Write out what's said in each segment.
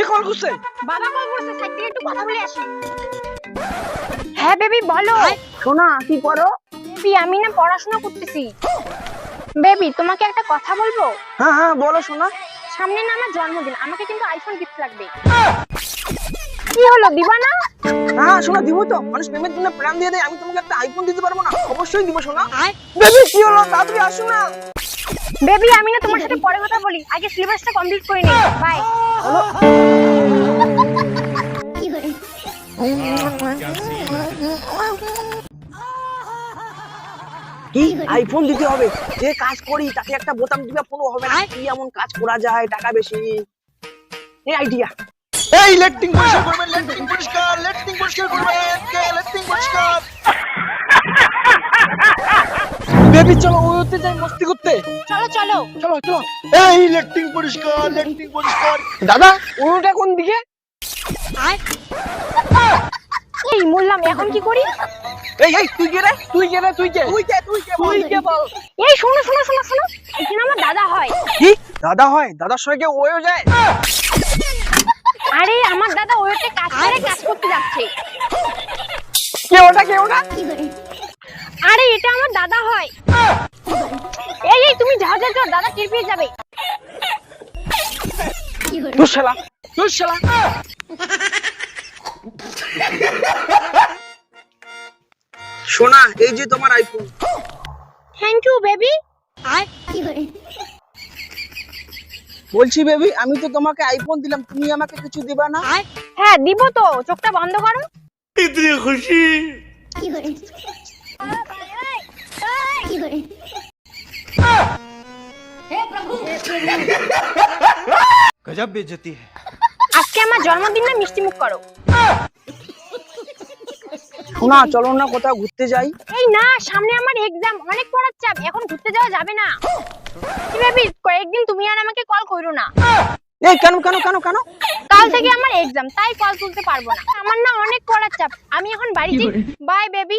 কে call করছে? বাবা call করেছে সাইড থেকে একটু কথা বলে আসি। হ্যাঁ বেবি বলো। সোনা কি করো বেবি আমি না পড়াশোনা করতেছি। বেবি তোমাকে একটা কথা বলব? হ্যাঁ হ্যাঁ বলো সোনা সামনে না আমার জন্মদিন আমাকে কিন্তু আইফোন গিফট লাগবে। কি হলো দিবা না? হ্যাঁ সোনা দিব তো। মানুষ প্রেমের জন্য প্রাণ দিয়ে দেয় আমি তোমাকে একটা আইফোন দিতে পারব না। অবশ্যই দিব সোনা বেবি কি হলো? তাড়াতাড়ি আসো না। বেবি আমি না তোমার সাথে পরে কথা বলি। আগে সিলেবাসটা কমপ্লিট করে নিই বাই কি আইফোন দিতে হবে। যে কাজ করি তাকে একটা বোতাম টিপে ফোন হবে না। কি এমন কাজ করা যায় টাকা বেশি? এই আইডিয়া এই পরিষ্কার করবেন পরিষ্কার পরিষ্কার করবেন কে লেট্রিন পরিষ্কার বেবি চলো ওতে যাই মস্তি করতে। চলো চলো। চলো চলো। এই লেট্রিন পরিষ্কার লেট্রিন পরিষ্কার। দাদা ওটা কোন দিকে? এই বললাম এখন কি করি? এই এই তুই কে রে? তুই কে রে? তুই কে? তুই কে তুই কে তুই কে বল? এই শোনো শোনো শোনো শোনো। এখানে আমার দাদা হয়। কি? দাদা হয়? দাদার সঙ্গে ওয়েও যায়? আরে আমার দাদা ওইতে কাজ করে কাজ করতে যাচ্ছে। কে ওটা কে ওটা? দাদা হয়। এই এই তুমি যাও যাও দাদা টের পেয়ে যাবে। তুই শালা তুই শালা। সোনা এই যে তোমার আইফোন থ্যাংক ইউ বেবি বলছি বেবি আমি তো তোমাকে আইফোন দিলাম তুমি আমাকে কিছু দিবা না? হ্যাঁ দিব তো চোখটা বন্ধ করো। ইতনি হে প্রভু। গজব বেজতি আজকে আমার জন্মদিন না মিষ্টি মুখ করো। শোনা চলো না কোথাও ঘুরতে যাই। এই না সামনে আমার এক্সাম অনেক পড়ার চাপ এখন ঘুরতে যাওয়া যাবে না। কি ভাবি কয়েকদিন তুমি আর আমাকে কল করো না? এই কেন কেন কেন কেন? কাল থেকে আমার এক্সাম তাই কল তুলতে পারব না। আমার না অনেক পড়ার চাপ। আমি এখন বাড়িতে বাই বেবি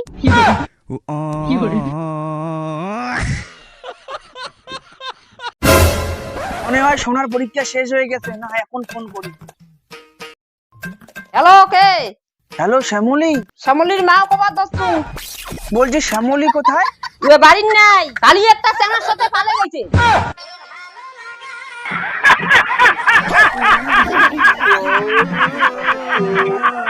মনে হয় সোনার পরীক্ষা শেষ হয়ে গেছে না এখন ফোন করি। হ্যালো কে? হ্যালো শ্যামলি? শ্যামলির মা কবার দস্তু বলছি শ্যামলি কোথায়? তুই বাড়ির নাই কালি একটা চ্যানেল সাথে পালে গেছে।